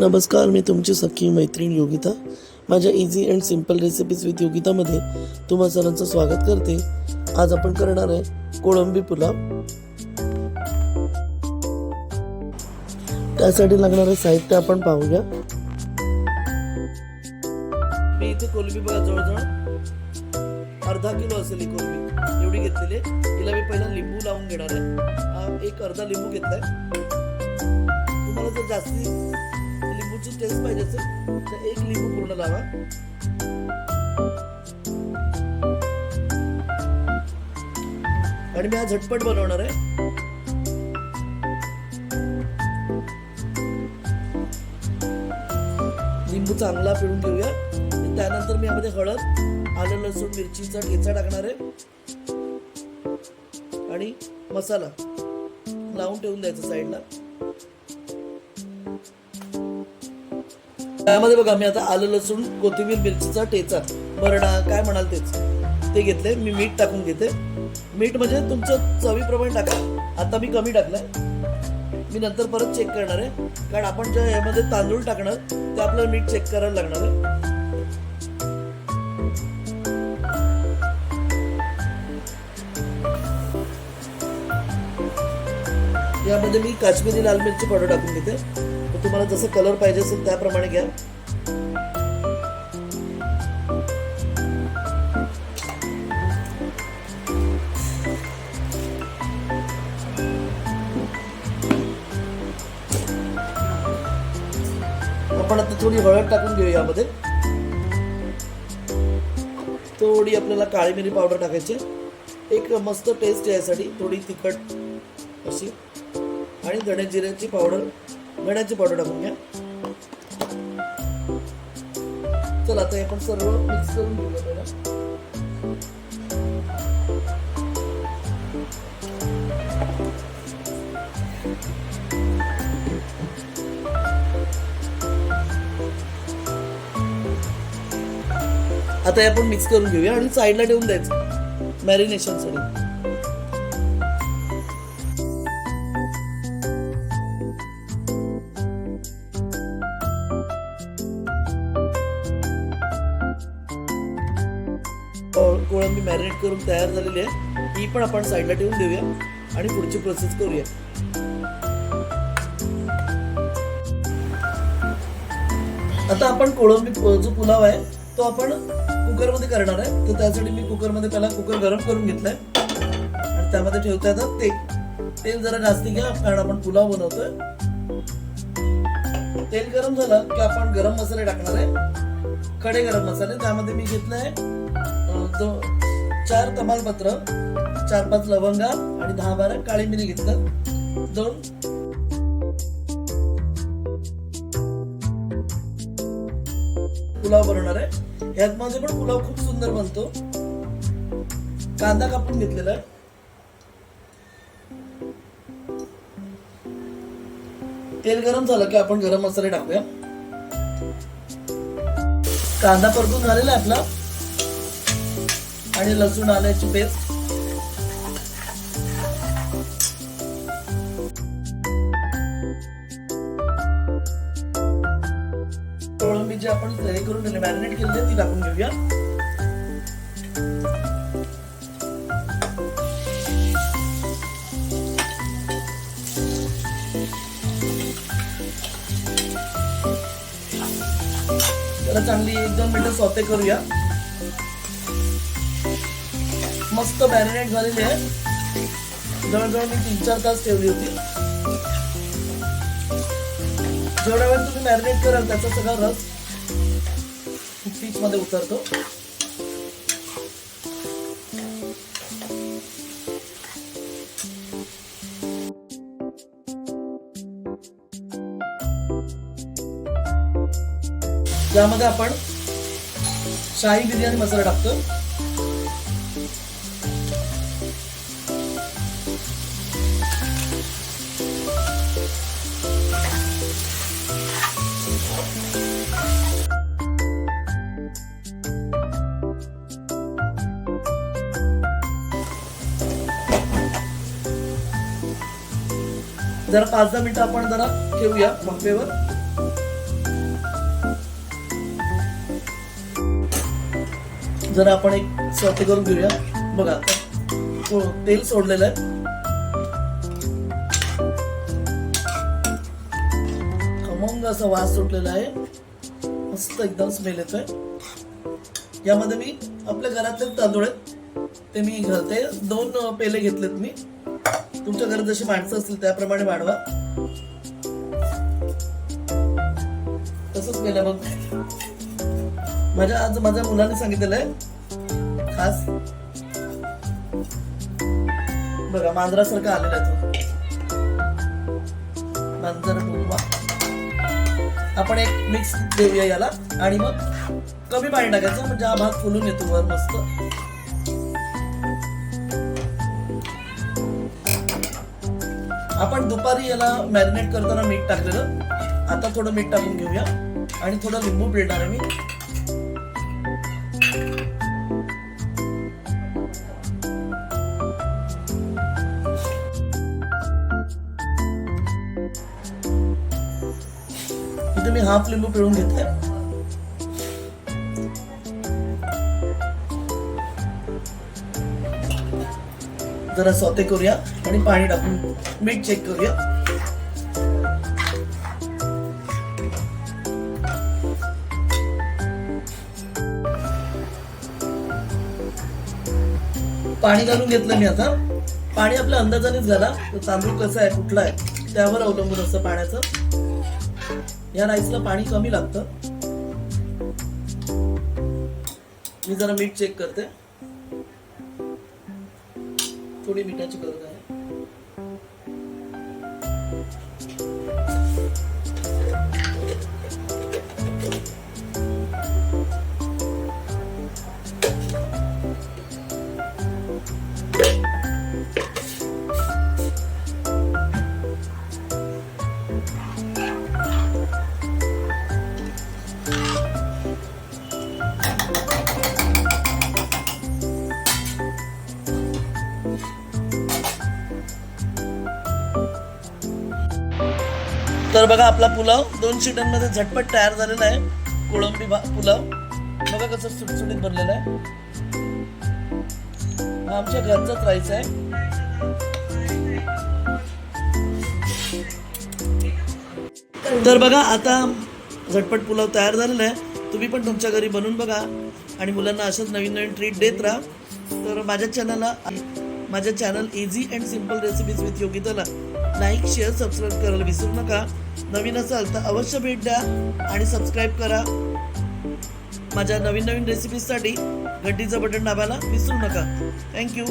नमस्कार मी तुमची सखी मैत्रीण योगिता. माझ्या easy and simple recipes with योगितामध्ये तुम्हा सर्वांचं स्वागत करते. आज आपण करणार आहे कोळंबी पुलाव. त्यासाठी लागणारे साहित्य आपण पाहूया. मी इथे कोलंबी बघा जवळजवळ. अर्धा किलो असेल ही कोलंबी एवढी घेतलेली तिला मी पहिला लिंबू लावून घेणार आहे. हा एक अर्धा लिंबू घेतलाय. तुम्हाला जर जास्ती लिंबूची पाहिजे असेल तर एक लिंबू पूर्ण लावा. आणि मी हा झटपट बनवणार आहे. लिंबू चांगला पिळून घेऊया. त्यानंतर मी यामध्ये हळद आलं लसूण मिरचीचा ठेचा टाकणार आहे. आणि मसाला लावून ठेवून द्यायचा साईडला. त्यामध्ये बघा मी आता आलं लसूण कोथिंबीर मिरचीचा ठेचा. बरडा काय म्हणाल तेच. ते घेतले मी मीठ टाकून घेते. मीठ म्हणजे तुमचं चवीप्रमाणे टाका. आता मी कमी टाकलंय. मी नंतर परत चेक करणार आहे. कारण आपण ज्या यामध्ये तांदूळ टाकणार ते आपल्याला मीठ चेक करायला लागणार आहे. यामध्ये मी काश्मीरी लाल मिरची पावडर टाकून घेते. तुम्हाला जसं कलर पाहिजे असेल त्याप्रमाणे घ्या. आपण आता थोडी हळद टाकून घेऊ यामध्ये. थोडी आपल्याला काळी मिरी पावडर टाकायची एक मस्त टेस्ट यासाठी थोडी तिखट अशी. आणि धणे जिऱ्याची पावडर धण्याची पावडर टाकून घ्या. चला आता हे आपण सर्व मिक्स करून घेऊया पहिला आता हे आपण मिक्स करून घेऊया आणि साईडला ठेवून द्यायचं. मॅरिनेशनसाठी को- मॅरिनेट करून तयार झालेली आहे. ती पण आपण साईडला ठेवून देऊया आणि पुढची प्रोसेस करूया. आता आपण कोळंबी जो पुलाव आहे तो आपण कुकरमध्ये करणार आहे. तर त्यासाठी मी कुकरमध्ये पहिला कुकर गरम करून घेतलाय. आणि त्यामध्ये ठेवता येतात तेल. तेल जरा जास्ती घ्या कारण आपण पुलाव बनवतोय. तेल गरम झालं की आपण गरम मसाले टाकणार आहे. खडे गरम मसाले. त्यामध्ये मी घेतलाय अं, चार तमालपत्र चार पाच लवंगा आणि दहा बारा काळी मिरी घेतलं. दोन पुलाव बनवणार आहे. यात मध्ये पण पुलाव खूप सुंदर बनतो. कांदा कापून घेतलेला आहे. तेल गरम झालं की आपण गरम मसाले टाकूया. कांदा परतून झालेला आहे आपला. आणि लसूण आल्याची पेस्ट. कोळंबी जी आपण हे करून ठेवली मॅरिनेट केलेली आहे ती टाकून घेऊया. त्याला चांगली एक दोन मिनिटं स्वते करूया. मस्त मॅरिनेट झालेली आहे. जवळजवळ मी तीन चार तास ठेवली होती. जेवढ्या वेळ तुम्ही मॅरिनेट कराल त्याचा सगळा रस पीच मध्ये उतरतो. त्यामध्ये आपण शाही बिर्याणी मसाला टाकतो जरा पाच दहा मिनिटं आपण जरा ठेवूया भापेवर जरा आपण एक स्वतः करून घेऊया. बघा हो तेल सोडलेलं आहे. खमंग असा वास सुटलेला आहे. मस्त एकदम स्मेल येतोय. यामध्ये मी आपल्या घरातले तांदूळ आहेत ते मी घालते. दोन पेले घेतलेत मी. तुमच्या घरात जशी माणसं असतील त्याप्रमाणे वाढवा. तसंच केलं बघ. माझ्या आज माझ्या मुलाने सांगितलेलं आहे खास. बघा मांजरासारखा आलेला आहे तो. मांजर आपण एक मिक्स देऊया याला. आणि मग कमी पाणी टाकायचं म्हणजे हा भाग फुलून येतो वर मस्त. आपण दुपारी याला मॅरिनेट करताना मीठ टाकलेलं. आता थोडं मीठ टाकून घेऊया. आणि थोडं लिंबू पिळणार आहे मी. इथे मी हाफ लिंबू पिळून घेतले जरा सौते करूया आणि पाणी टाकून मीठ चेक करूया. पाणी घालून घेतलं मी आता. पाणी आपल्या अंदाजानेच घाला. तांदूळ कसा आहे कुठला आहे त्यावर अवलंबून असतं पाण्याचं. या राईसला पाणी कमी लागतं. मी जरा मीठ चेक करते. थोडी मिठाची गरज आहे तर बघा आपला पुलाव दोन शिटांमध्ये झटपट तयार झालेला आहे. कोळंबी पुलाव. बघा कसं सुटसुटीत बनलेला आहे. हा आमच्या घरचाच राईस आहे. तर बघा आता झटपट पुलाव तयार झालेला आहे. तुम्ही पण तुमच्या घरी बनवून बघा. आणि मुलांना असंच नवीन नवीन ट्रीट देत राहा. तर माझ्या चॅनलला माझ्या channel easy and simple recipes with योगिताला like share subscribe करायला विसरू नका. नवीन असाल तर अवश्य भेट द्या आणि सबस्क्राईब करा. माझ्या नवीन नवीन रेसिपीजसाठी घंटीचं बटन दाबायला विसरू नका. थँक्यू